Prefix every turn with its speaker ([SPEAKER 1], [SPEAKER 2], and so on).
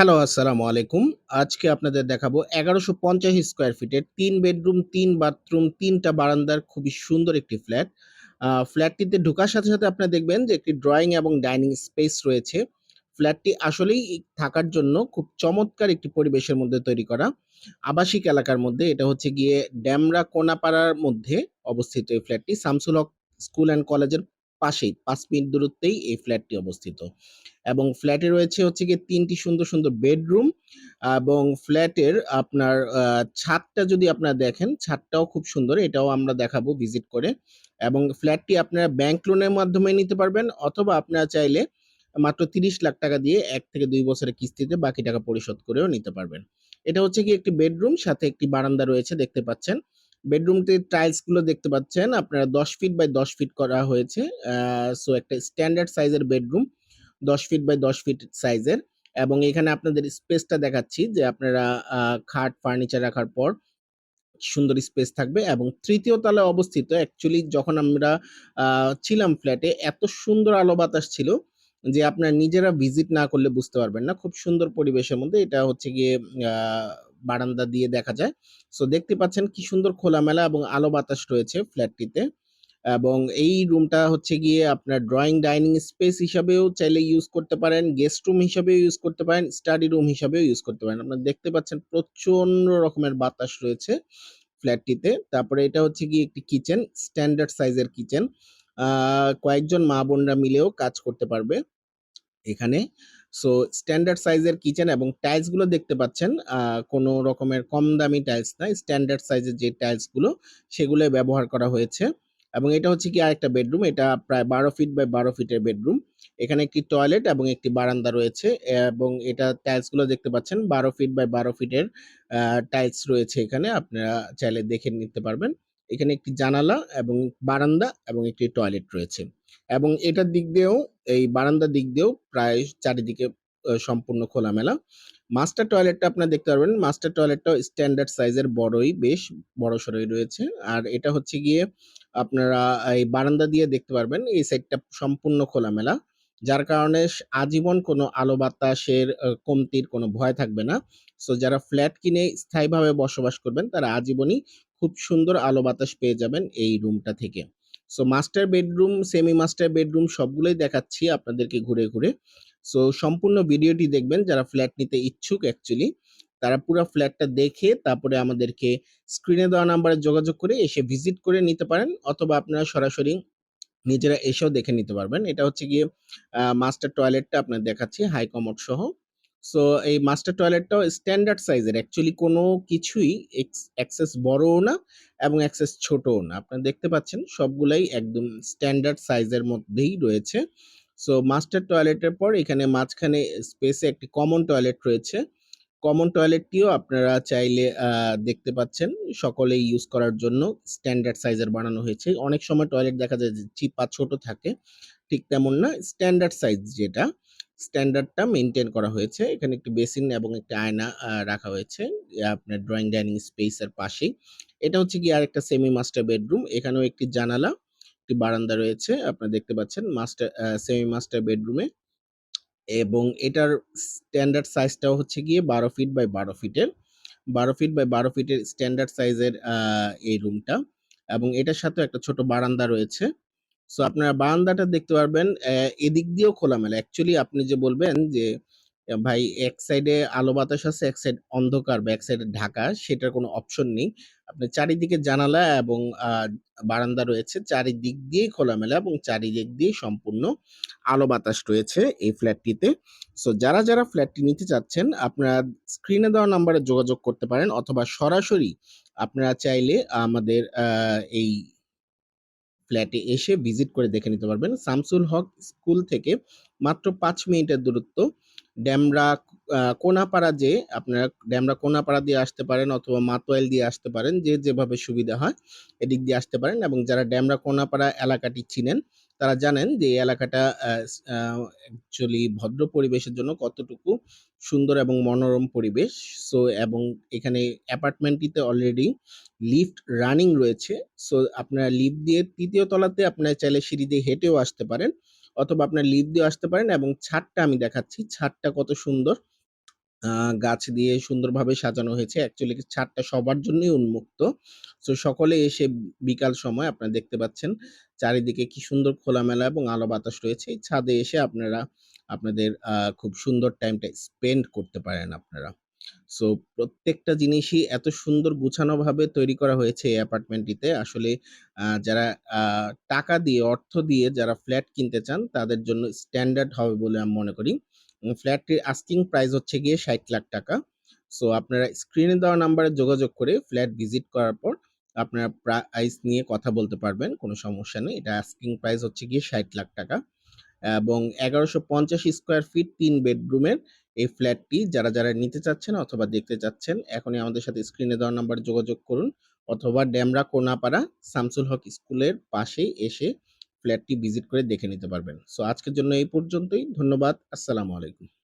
[SPEAKER 1] Hello, আসসালামু আলাইকুম। আজকে আপনাদের দেখাবো ১১৫০ স্কোয়ার ফিটের তিন বেডরুম, তিন বাথরুম, তিনটা বারান্দার খুবই সুন্দর একটি ফ্ল্যাট। ফ্ল্যাটটিতে ঢোকার সাথে, সাথে আপনারা দেখবেন যে একটি ড্রয়িং এবং ডাইনিং স্পেস রয়েছে। ফ্ল্যাটটি আসলেই থাকার জন্য খুব চমৎকার একটি পরিবেশের মধ্যে তৈরি করা। আবাসিক এলাকার মধ্যে এটা হচ্ছে গিয়ে ড্যামরা কোনাপাড়ার মধ্যে অবস্থিত এই ফ্ল্যাটটি। শামসুল হক স্কুল অ্যান্ড কলেজের পাশেই ৫ মিনিট দূরত্বেই এই ফ্ল্যাটটি অবস্থিত। এবং ফ্ল্যাটে রয়েছে হচ্ছে গিয়ে ৩ টি সুন্দর, সুন্দর বেডরুম এবং ফ্ল্যাটের আপনার ছাদটা যদি আপনারা দেখেন, ছাদটাও খুব সুন্দর। এটাও আমরা দেখাবো ভিজিট করে। এবং ফ্ল্যাটটি আপনারা ব্যাংক লোনের মাধ্যমে নিতে পারবেন অথবা আপনারা চাইলে মাত্র ৩০ লাখ টাকা দিয়ে ১ থেকে ২ বছরের কিস্তিতে বাকি টাকা পরিশোধ করেও নিতে পারবেন। এটা হচ্ছে গিয়ে একটি বেডরুম সাথে একটি বারান্দা রয়েছে দেখতে পাচ্ছেন। বেডরুমটির টাইলসগুলো দেখতে পাচ্ছেন আপনারা ১০ ফিট বাই ১০ ফিট করা হয়েছে। সো একটা স্ট্যান্ডার্ড সাইজের বেডরুম। ১০ ফিট বাই ১০ ফিট সাইজের এবং এখানে আপনাদের স্পেসটা দেখাচ্ছি যে আপনারা খাট, ফার্নিচার রাখার পর সুন্দর স্পেস থাকবে এবং তৃতীয় তলায় অবস্থিত অ্যাকচুয়ালি যখন আমরা ছিলাম ফ্ল্যাটে এত সুন্দর আলো বাতাস ছিল যে আপনারা নিজেরা ভিজিট না করলে বুঝতে পারবেন না। খুব সুন্দর পরিবেশের মধ্যে এটা হচ্ছে গিয়ে বারান্দা দিয়ে দেখা যায়। সো দেখতে পাচ্ছেন কি সুন্দর খোলামেলা এবং আলো বাতাস রয়েছে ফ্ল্যাটটিতে। এবং এই রুমটা হচ্ছে গিয়ে আপনার ড্রয়িং ডাইনিং স্পেস হিসাবেও চাইলে ইউজ করতে পারেন, গেস্ট রুম হিসাবেও ইউজ করতে পারেন, স্টাডি রুম হিসাবেও ইউজ করতে পারেন। আপনারা দেখতে পাচ্ছেন প্রচণ্ড রকমের বাতাস রয়েছে ফ্ল্যাটটিতে। তারপরে এটা হচ্ছে গিয়ে একটি কিচেন, স্ট্যান্ডার্ড সাইজের কিচেন। কয়েকজন মা-বোনরা মিলেও কাজ করতে পারবে এখানে। সো স্ট্যান্ডার্ড সাইজের কিচেন এবং টাইলসগুলো দেখতে পাচ্ছেন কোনো রকমের কম দামি টাইলস না। স্ট্যান্ডার্ড সাইজের যে টাইলসগুলো সেগুলোই ব্যবহার করা হয়েছে। এবং এটা হচ্ছে গিয়ে আরেকটা বেডরুম। এটা প্রায় ১২ ফিট বাই ১২ ফিটের বেডরুম। এখানে একটি টয়লেট এবং একটি বারান্দা রয়েছে, এবং এটা টাইলসগুলো দেখতে পাচ্ছেন ১২ ফিট বাই ১২ ফিটের টাইলস রয়েছে এখানে। আপনারা চাইলে দেখে নিতে পারবেন। এখানে একটি জানালা এবং বারান্দা এবং একটি টয়লেট রয়েছে। এবং এটার দিক দিয়েও, এই বারান্দার দিক দিয়েও প্রায় চারিদিকে সম্পূর্ণ খোলামেলা। মাস্টার টয়লেটটা আপনারা দেখতে পারবেন। মাস্টার টয়লেটটাও স্ট্যান্ডার্ড সাইজের বড়ই, বেশ বড় বড়সড়ই রয়েছে। আর এটা হচ্ছে গিয়ে আপনারা এই বারান্দা দিয়ে দেখতে পারবেন। এই সাইডটা সম্পূর্ণ খোলামেলা। যার কারণে আজীবন কোনো আলো বাতাসের কমতির কোনো ভয় থাকবে না। সো যারা ফ্ল্যাট কিনে স্থায়ীভাবে বসবাস করবেন, তারা আজীবনই খুব সুন্দর আলো বাতাস পেয়ে যাবেন এই রুমটা থেকে। So master bedroom, semi master bedroom সবগুলোই দেখাচ্ছি আপনাদেরকে ঘুরে, ঘুরে। সো সম্পূর্ণ ভিডিওটি দেখবেন যারা ফ্ল্যাট নিতে ইচ্ছুক অ্যাকচুয়ালি তারা পুরা ফ্ল্যাটটা দেখে তারপরে আমাদেরকে স্ক্রিনে দেওয়া নাম্বারে যোগাযোগ করে এসে ভিজিট করে নিতে পারেন অথবা আপনারা সরাসরি নিজেরা এসেও দেখে নিতে পারবেন। এটা হচ্ছে গিয়ে মাস্টার টয়লেটটা আপনার দেখাচ্ছি হাই কমোড সহ। সো এই মাস্টার টয়লেটটাও স্ট্যান্ডার্ড সাইজের। অ্যাকচুয়ালি কোনো কিছুই এক্সেস বড়ও না এবং অ্যাক্সেস ছোটও না। আপনারা দেখতে পাচ্ছেন সবগুলাই একদম স্ট্যান্ডার্ড সাইজের মধ্যেই রয়েছে। সো মাস্টার টয়লেটের পর এখানে মাঝখানে স্পেসে একটি কমন টয়লেট রয়েছে। কমন টয়লেটটিও আপনারা চাইলে দেখতে পাচ্ছেন সকলেই ইউজ করার জন্য স্ট্যান্ডার্ড সাইজের বানানো হয়েছে। অনেক সময় টয়লেট দেখা যায় যে চিপা ছোট থাকে। ঠিক তেমন না। স্ট্যান্ডার্ড সাইজ যেটা, স্ট্যান্ডার্ডটা মেইনটেইন করা হয়েছে। এখানে একটি বেসিন এবং একটি আয়না রাখা হয়েছে। আপনার ড্রয়িং ডাইনিং স্পেস এর পাশেই। এটা হচ্ছে গিয়ে আরেকটা সেমি মাস্টার বেডরুম। এখানেও একটি জানালা, একটি বারান্দা রয়েছে। আপনারা দেখতে পাচ্ছেন মাস্টার সেমি মাস্টার বেডরুমে। এবং এটার স্ট্যান্ডার্ড সাইজটাও হচ্ছে গিয়ে ১২ ফিট বাই ১২ ফিটের। ১২ ফিট বাই ১২ ফিটের স্ট্যান্ডার্ড সাইজের এই রুমটা। এবং এটার সাথে একটা ছোট বারান্দা রয়েছে। সো আপনারা বারান্দাটা দেখতে পারবেন এদিক দিয়েও খোলামেলা। অ্যাকচুয়ালি আপনি যে বলবেন যে ভাই এক সাইডে আলো বাতাস আছে, এক সাইড অন্ধকার বা এক সাইডে ঢাকা সেটার কোনো অপশন নেই। আপনার চারিদিকে জানালা এবং বারান্দা রয়েছে। চারিদিক দিয়েই খোলামেলা এবং চারিদিক দিয়ে সম্পূর্ণ আলো বাতাস রয়েছে এই ফ্ল্যাটটিতে। সো যারা, যারা ফ্ল্যাটটি নিতে চাচ্ছেন আপনারা স্ক্রিনে দেওয়া নাম্বারে যোগাযোগ করতে পারেন অথবা সরাসরি আপনারা চাইলে আমাদের এই ফ্ল্যাটে এসে ভিজিট করে দেখে নিতে পারবেন। শামসুল হক স্কুল থেকে মাত্র পাঁচ মিনিটের দূরত্ব। ড্যামরা কোনাপাড়া যে আপনারা ড্যামরা, কোনাপাড়া দিয়ে আসতে পারেন অথবা মাতোয়াইল দিয়ে আসতে পারেন। যে যেভাবে সুবিধা হয় এদিক দিয়ে আসতে পারেন এবং যারা ড্যামরা, কোনাপাড়া এলাকাটি চিনেন তারা জানেন যে এই এলাকাটা অ্যাকচুয়ালি ভদ্র পরিবেশের জন্য কতটুকু সুন্দর এবং মনোরম পরিবেশ। সো এবং এখানে অ্যাপার্টমেন্টটিতে অলরেডি লিফট রানিং রয়েছে। সো আপনারা লিফট দিয়ে তৃতীয় তলাতে আপনারা চাইলে সিঁড়ি দিয়ে হেঁটেও আসতে পারেন। অথবা আপনার লিফট দিয়েও আসতে পারেন এবং ছাদটা আমি দেখাচ্ছি। ছাদটা কত সুন্দর। গাছ দিয়ে সুন্দরভাবে সাজানো হয়েছে। অ্যাকচুয়ালি ছাদটা সবার জন্যই উন্মুক্ত। সো সকলে এসে বিকাল সময় আপনারা দেখতে পাচ্ছেন চারিদিকে কি সুন্দর খোলামেলা এবং আলো বাতাস রয়েছে। এই ছাদে এসে আপনারা আপনাদের খুব সুন্দর টাইমটা স্পেন্ড করতে পারেন আপনারা। সো প্রত্যেকটা জিনিসই এত সুন্দর গুছানোভাবে তৈরি করা হয়েছে এই অ্যাপার্টমেন্টটিতে। আসলে যারা টাকা দিয়ে, অর্থ দিয়ে যারা ফ্ল্যাট কিনতে চান তাদের জন্য স্ট্যান্ডার্ড হবে বলে আমি মনে করি। ফ্ল্যাটটির আস্কিং প্রাইস হচ্ছে গিয়ে ষাট লাখ টাকা সো আপনারা স্ক্রিনে দেওয়া নাম্বারে যোগাযোগ করে ফ্ল্যাট ভিজিট করার পর আপনারা প্রাইস নিয়ে কথা বলতে পারবেন। কোনো সমস্যা নেই। এটা আস্কিং প্রাইস হচ্ছে গিয়ে ষাট লাখ টাকা এবং ১১৫০ স্কোয়ার ফিট তিন বেডরুমের এই ফ্ল্যাটটি যারা, যারা নিতে চাচ্ছেন অথবা দেখতে চাচ্ছেন এখনই আমাদের সাথে স্ক্রিনে দেওয়া নাম্বারে যোগাযোগ করুন অথবা ডেমরা কোনাপাড়া শামসুল হক স্কুলের পাশেই এসে ফ্ল্যাটটি ভিজিট করে দেখে নিতে পারবেন। সো আজকের জন্য এই পর্যন্তই। ধন্যবাদ। আসসালামু আলাইকুম।